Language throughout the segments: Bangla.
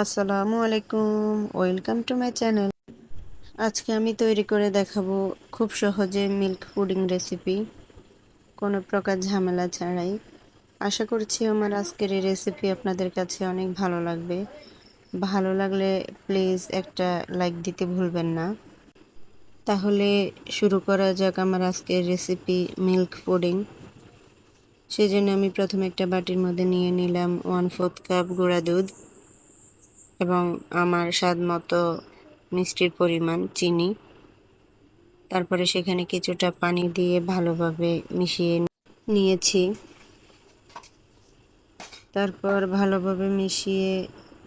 আসসালামু আলাইকুম, ওয়েলকাম টু মাই চ্যানেল। আজকে আমি তৈরি করে দেখাবো খুব সহজে মিল্ক পুডিং রেসিপি। কোনো প্রকার ঝামেলা ছাড়াই। আশা করছি আমার আজকের এই রেসিপি আপনাদের কাছে অনেক ভালো লাগবে। ভালো লাগলে প্লিজ একটা লাইক দিতে ভুলবেন না। তাহলে শুরু করা যাক আমার আজকের রেসিপি মিল্ক পুডিং। সেই জন্য আমি প্রথমে একটা বাটির মধ্যে নিয়ে নিলাম ওয়ান ফোর্থ কাপ গুঁড়া দুধ। এবং আমার স্বাদ মতো মিষ্টির পরিমাণ, চিনি। তারপরে সেখানে কিছুটা পানি দিয়ে ভালোভাবে মিশিয়ে নিয়েছি। তারপর ভালোভাবে মিশিয়ে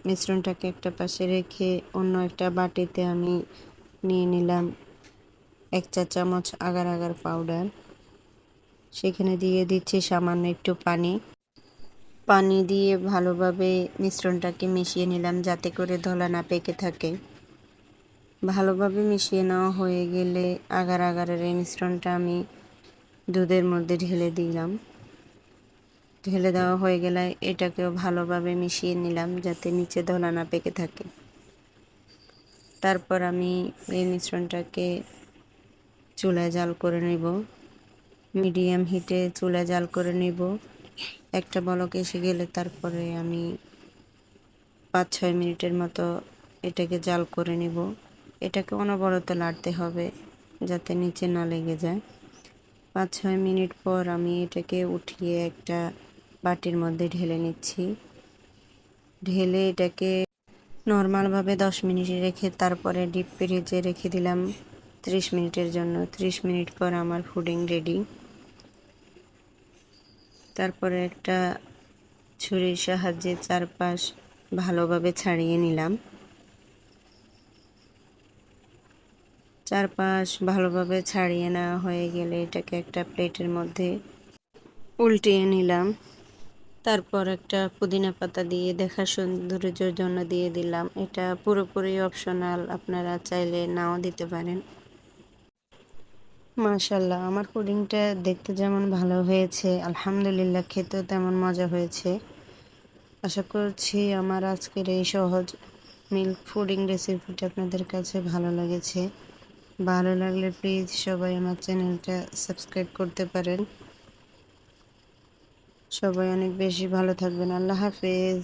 মিশ্রণটাকে একটা পাশে রেখে অন্য একটা বাটিতে আমি নিয়ে নিলাম এক চা চামচ আগার আগার পাউডার। সেখানে দিয়ে দিচ্ছি সামান্য একটু পানি। পানি দিয়ে ভালোভাবে মিশ্রণটাকে মিশিয়ে নিলাম যাতে করে ধলা না পেকে থাকে। ভালোভাবে মিশিয়ে নেওয়া হয়ে গেলে আগার আগারের এই মিশ্রণটা আমি দুধের মধ্যে ঢেলে দিলাম। ঢেলে দেওয়া হয়ে গেলে এটাকেও ভালোভাবে মিশিয়ে নিলাম যাতে নিচে ধলা না পেকে থাকে। তারপর আমি এই মিশ্রণটাকে চুলায় জাল করে নেব। মিডিয়াম হিটে চুলায় জাল করে নেব। একটা বলক এসে গেলে তারপরে আমি পাঁচ ছয় মিনিটের মতো এটাকে জাল করে নেব। এটাকে অনবরত লাড়তে হবে যাতে নিচে না লেগে যায়। পাঁচ ছয় মিনিট পর আমি এটাকে উঠিয়ে একটা বাটির মধ্যে ঢেলে নিচ্ছি। ঢেলে এটাকে নর্মালভাবে দশ মিনিট রেখে তারপরে ডিপ ফ্রিজে রেখে দিলাম ত্রিশ মিনিটের জন্য। ত্রিশ মিনিট পর আমার ফুডিং রেডি। তারপরে একটা ছুরির সাহায্যে চারপাশ ভালোভাবে ছাড়িয়ে নিলাম। চারপাশ ভালোভাবে ছাড়িয়ে নেওয়া হয়ে গেলে এটাকে একটা প্লেটের মধ্যে উল্টিয়ে নিলাম। তারপর একটা পুদিনা পাতা দিয়ে, দেখা সৌন্দর্যের জন্য দিয়ে দিলাম। এটা পুরোপুরি অপশনাল আপনারা চাইলে নাও দিতে পারেন। মাশাল্লাহ আমার পুডিংটা দেখতে যেমন ভালো হয়েছে, আলহামদুলিল্লাহ খেতেও তেমন মজা হয়েছে। আশা করছি আমার আজকের এই সহজ মিল্ক পুডিং রেসিপিটা আপনাদের কাছে ভালো লেগেছে। ভালো লাগলে প্লিজ সবাই আমার চ্যানেলটা সাবস্ক্রাইব করতে পারেন। সবাই অনেক বেশি ভালো থাকবেন। আল্লাহ হাফেজ।